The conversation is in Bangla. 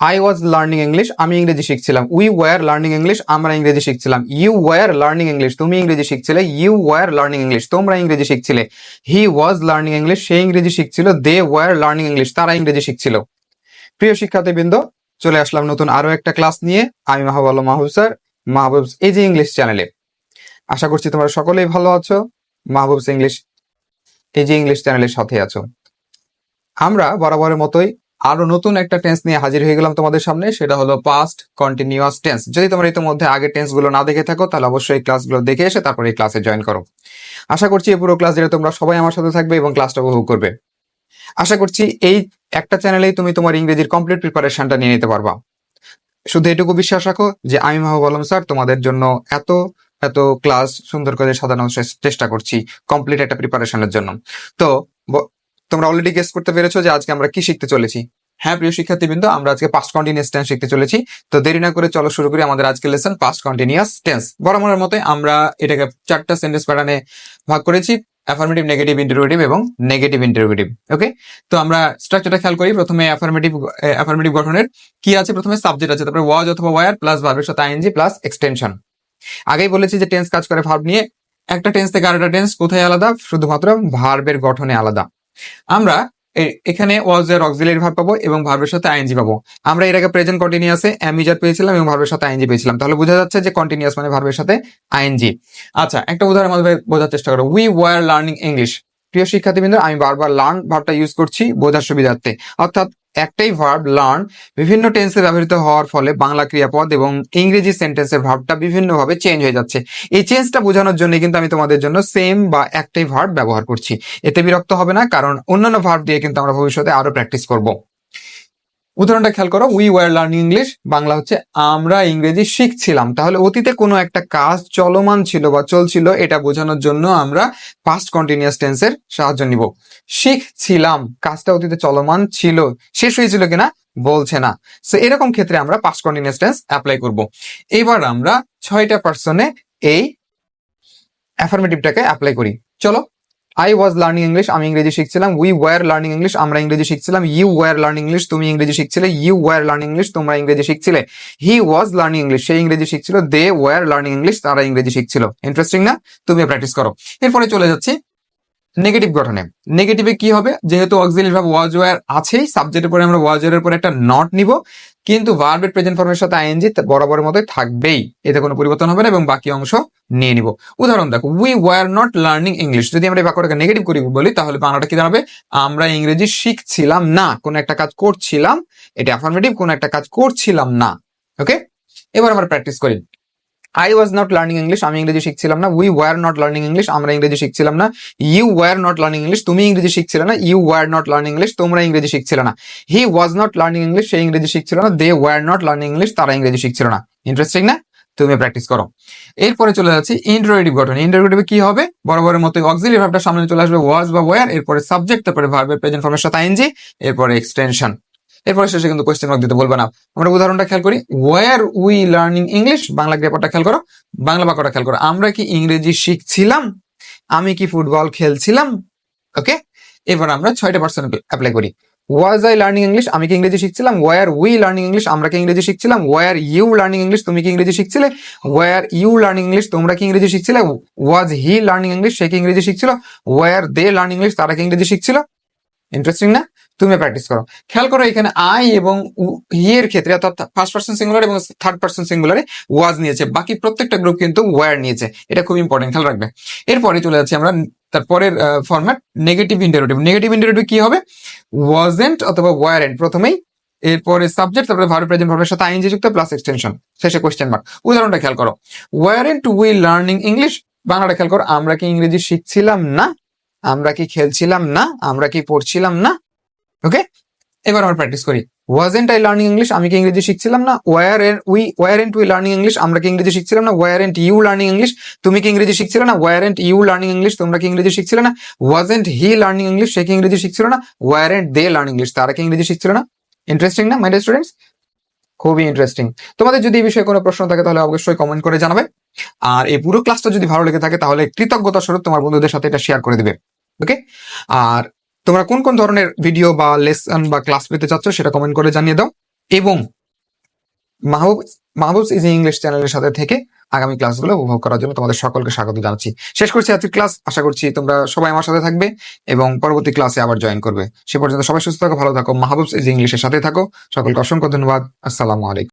আই ওয়াজ লার্নিং ইংলিশ আমি ইংরেজি শিখছিলাম। উই ওয়ার লার্নিং ইংলিশ আমরা ইংরেজি শিখছিলাম। ইউ ওয়ার লার্নিং ইংলিশ তুমি ইংরেজি শিখছিলে। ইউ ওয়ার লার্নিং ইংলিশ তোমরা ইংরেজি শিখছিলে। হি ওয়াজ লার্নিং ইংলিশ সে ইংরেজি শিখছিল। দে ওয়ার লার্নিং ইংলিশ তারা ইংরেজি শিখছিল। প্রিয় শিক্ষার্থীবৃন্দ, চলে আসলাম নতুন আরও একটা ক্লাস নিয়ে। আমি Mahbub Alam Mahbub sir Mahbub's AG English চ্যানেলে আশা করছি তোমরা সকলেই ভালো আছো। মাহবুবস ইংলিশ এজি ইংলিশ চ্যানেলের সাথে আছো। আমরা বরাবরের মতোই আরও নতুন একটা টেন্স নিয়ে হাজির হয়ে গেলাম তোমাদের সামনে, সেটা হলো পাস্ট কন্টিনিউয়াস টেন্স যদি তোমরা ইতিমধ্যে আগে টেন্সগুলো না দেখে থাকো, তাহলে অবশ্যই ক্লাসগুলো দেখে এসে তারপরে এই ক্লাসে জয়েন করো। আশা করছি এই পুরো ক্লাস জুড়ে তোমরা সবাই আমার সাথে থাকবে এবং ক্লাসটা উপভোগ করবে। আশা করছি এই একটা চ্যানেলেই তুমি তোমার ইংরেজির কমপ্লিট প্রিপারেশনটা নিয়ে নিতে পারবা। শুধু এটুকু বিশ্বাস রাখো যে আমি মাহবুব আলম স্যার, তোমাদের জন্য এত এত ক্লাস সুন্দর করে সাজানোর চেষ্টা করছি কমপ্লিট একটা প্রিপারেশনের জন্য। তো তোমরা অলরেডি গেস করতে পেরেছ যে আজকে আমরা কি শিখতে চলেছি। হ্যাঁ প্রিয় শিক্ষার্থীবৃন্দ, আমরা আজকে পাস্ট কন্টিনিউয়াস টেন্স শিখতে চলেছি। তো দেরি না করে চলো শুরু করি আমাদের আজকের লেসন পাস্ট কন্টিনিউয়াস টেন্স বরাবরের মতে আমরা এটাকে চারটা সেন্টেন্স প্যাটার্নে ভাগ করেছি অ্যাফার্মেটিভ নেগেটিভ ইন্টারোগেটিভ এবং নেগেটিভ ইন্টারোগেটিভ ওকে তো আমরা স্ট্রাকচারটা খেয়াল করি, প্রথমে অ্যাফার্মেটিভ অ্যাফার্মেটিভ গঠনের। কি আছে? প্রথমে সাবজেক্ট আছে, তারপরে ওয়াজ অথবা ওয়ার প্লাস ভার্বের সাথে আইএনজি প্লাস এক্সটেনশন আগেই বলেছি যে টেন্স কাজ করে ভার্ব নিয়ে। একটা টেন্স থেকে আরেকটা টেন্স কোথায় আলাদা? শুধুমাত্র ভার্বের গঠনে আলাদা। আমরা এখানে ওয়াজ এর অক্সিলারি ভাব পাবো এবং ভার্বের সাথে আইএনজি পাবো। আমরা এর আগে প্রেজেন্ট কন্টিনিউয়াসে অ্যামিজার পেয়েছিলাম এবং ভার্বের সাথে আইএনজি পেয়েছিলাম। তাহলে বোঝা যাচ্ছে যে কন্টিনিউয়াস মানে ভার্বের সাথে আইএনজি আচ্ছা একটা উদাহরণ মাধ্যমে বোঝার চেষ্টা করো। উই ওয়ার লার্নিং ইংলিশ প্রিয় শিক্ষার্থীবৃন্দ, আমি বারবার লার্ন ভার্বটা ইউজ করছি বোঝার সুবিধার্থে। অর্থাৎ একটাই ভার্ব লার্ন বিভিন্ন টেন্সে ব্যবহৃত হওয়ার ফলে বাংলা ক্রিয়াপদ এবং ইংরেজি সেন্টেন্সের ভার্বটা বিভিন্নভাবে চেঞ্জ হয়ে যাচ্ছে। এই চেঞ্জটা বোঝানোর জন্য কিন্তু আমি তোমাদের জন্য সেম বা একটাই ভার্ব ব্যবহার করছি। এতে বিরক্ত হবে না, কারণ অন্যান্য ভার্ব দিয়ে কিন্তু আমরা ভবিষ্যতে আরও প্র্যাকটিস করব। উদাহরণটা খেয়াল করো we were learning English Bangla হচ্ছে আমরা ইংরেজি শিখছিলাম। তাহলে অতীতে কোনো একটা কাজ চলমান ছিল বা চলছিল, এটা বোঝানোর জন্য আমরা পাস্ট কন্টিনিউয়াস টেন্সের সাহায্য নিব। শিখছিলাম, কাজটা অতীতে চলমান ছিল, শেষ হয়েছিল কিনা বলছে না। সো এরকম ক্ষেত্রে আমরা পাস্ট কন্টিনিউয়াস টেন্স অ্যাপ্লাই করব। এবার আমরা ছয়টা পার্সনে এই অ্যাফার্মেটিভটাকে অ্যাপ্লাই করি। চলো আই ওয়াজ লার্নিং ইংলিশ আমি ইংরেজি শিখছিলাম। উই ওয়ার লার্নিং ইংলিশ আমরা ইংরেজি শিখছিলাম। ইউ ওয়ার লার্নিং ইংলিশ তুমি ইংরেজি শিখছিলে। ইউ ওয়ার লার্নিং ইংলিশ তোমরা ইংরেজি শিখছিলে। হি ওয়াজ লার্নিং ইংলিশ সে ইংরেজি শিখছিল। দে ওয়ার লার্নিং ইংলিশ তারা ইংরেজি শিখছিল। ইন্টারেস্টিং না? তুমি প্র্যাকটিস করো। এরপরে চলে যাচ্ছি নেগেটিভ গঠনে। নেগেটিভে কি হবে? যেহেতু অক্সিলারি ভাব ওয়াজ ওয়ার আছেই সাবজেক্টের পরে আমরা ওয়াজ এর পরে একটা নট নিব। কিন্তু ভার্বের প্রেজেন্ট ফর্মের সাথে আইএনজি বরাবরের মতোই থাকবেই। এতে কোনো পরিবর্তন হবে না এবং বাকি অংশ নিয়ে নিব। উদাহরণ দেখো we were not learning English যদি আমরা এই বাক্যটাকে নেগেটিভ করি বলি, তাহলে বাংলাটা কি দাঁড়াবে? আমরা ইংরেজি শিখছিলাম না। কোনো একটা কাজ করছিলাম, এটা অ্যাফার্মেটিভ কোনো একটা কাজ করছিলাম না। ওকে এবার আমরা প্র্যাকটিস করি। I was not learning English আমি ইংরেজি শিখছিলাম না। We were not learning English আমরা ইংরেজি শিখছিলাম না। You were not learning English তুমি ইংরেজি শিখছিলে না। You were not learning English তোমরা ইংরেজি শিখছিলে না। He was not learning English সে ইংরেজি শিখছিল না। They were not learning English তারা ইংরেজি শিখছিল না। ইন্টারেস্টিং না? তুমি প্র্যাকটিস করো। এরপরে চলে যাচ্ছি ইন্টারোগেটিভ গঠন। ইন্টারোগেটিভে কি হবে? বরাবরের মতো অক্সিলারি ভাবটা সামনে চলে আসবে ওয়াজ বা ওয়ার এরপরে সাবজেক্ট তারপরে ভার্বের প্রেজেন্ট ফর্মের সাথে আইএনজি এরপরে এক্সটেনশন এরপরে শেষে কিন্তু কোয়েশ্চেন মার্ক দিতে বলবে না। আমরা উদাহরণটা খেয়াল করি। Were we learning English Bangla ব্যাপারটা খেয়াল করো। বাংলা বাক্যটা খেয়াল করো। আমরা কি ইংরেজি শিখছিলাম? আমি কি ফুটবল খেলছিলাম? ওকে এবার আমরা ছয়টা পার্সেন্ট অ্যাপ্লাই করি। ওয়াজ আই লার্নিং ইংলিশ আমি কি ইংরেজি শিখছিলাম? ওয়ার উই লার্নিং ইংলিশ আমরা কি ইংরেজি শিখছিলাম? ওয়ার ইউ লার্নিং ইংলিশ তুমি কি ইংরেজি শিখছিলে? ওয়ার ইউ লার্নিং ইংলিশ তোমরা কি ইংরেজি শিখছিলে? ওয়াজ হি লার্নিং ইংলিশ সে কি ইংরেজি শিখছিল? ওয়ার দে লার্নিং ইংলিশ তারা কি ইংরেজি শিখছিল? ইন্টারেস্টিং না? তুমি প্র্যাকটিস করো। খেয়াল করো এখানে আই এবং ইয়ের ক্ষেত্রে অর্থাৎ ফার্স্ট পার্সন সিঙ্গুলার এবং থার্ড পার্সন সিঙ্গুলারে ওয়াজ নিয়েছে। বাকি প্রত্যেকটা গ্রুপ কিন্তু ওয়ার নিয়েছে। এটা খুব ইম্পর্টেন্ট খেয়াল রাখবে। এরপরে চলে যাচ্ছি আমরা তারপরের format negative interrogative negative interrogative কি হবে? ওয়াজেন্ট অথবা ওয়ারেন্ট প্রথমেই। এরপরে সাবজেক্ট তারপরে ভার্ব প্রেজেন্ট ভার্বের সাথে আইনজি যুক্ত প্লাস এক্সটেনশন শেষে কোশ্চেন মার্ক উদাহরণটা খেয়াল করো। ওয়ারেন্ট উই লার্নিং ইংলিশ বাংলাটা খেয়াল করো। আমরা কি ইংরেজি শিখছিলাম না? আমরা কি খেলছিলাম না? আমরা কি পড়ছিলাম না? ওকে এবার আমরা প্র্যাকটিস করি। ওয়াজেন্ট আই লার্নিং ইংলিশ আমি কি ইংরেজি শিখছিলাম না? Weren't we weren't we learning English আমরা কি ইংরেজি শিখছিলাম না? Weren't you learning English তুমি কি ইংরেজি শিখছিলে না? Weren't you learning English তোমরা কি ইংরেজি শিখছিলে না? ওয়াজেন্ট হি লার্নিং ইংলিশ সে কি ইংরেজি শিখছিল না? Weren't they learning English তারা কি ইংরেজি শিখছিল না? ইন্টারেস্টিং না মাই স্টুডেন্টস খুবই ইন্টারেস্টিং তোমাদের যদি এই বিষয়ে কোনো প্রশ্ন থাকে, তাহলে অবশ্যই কমেন্ট করে জানাবে। আর এই পুরো ক্লাসটা যদি ভালো লেগে থাকে, তাহলে কৃতজ্ঞতা স্বরূপ তোমার বন্ধুদের সাথে এটা শেয়ার করে দেবে। ওকে আর তোমরা কোন কোন ধরনের ভিডিও বা লেসন বা ক্লাস পেতে চাচ্ছ সেটা কমেন্ট করে জানিয়ে দাও। এবং মাহবুব মাহবুব ইজি ইংলিশ চ্যানেলের সাথে থেকে আগামী ক্লাসগুলো উপভোগ করার জন্য তোমাদের সকলকে স্বাগত জানাচ্ছি। শেষ করছি আজকের ক্লাস আশা করছি তোমরা সবাই আমার সাথে থাকবে এবং পরবর্তী ক্লাসে আবার জয়েন করবে। সে পর্যন্ত সবাই সুস্থ থাকো, ভালো থাকো। মাহবুব ইজি ইংলিশের সাথে থাকো। সকলকে অসংখ্য ধন্যবাদ। আসসালামু আলাইকুম।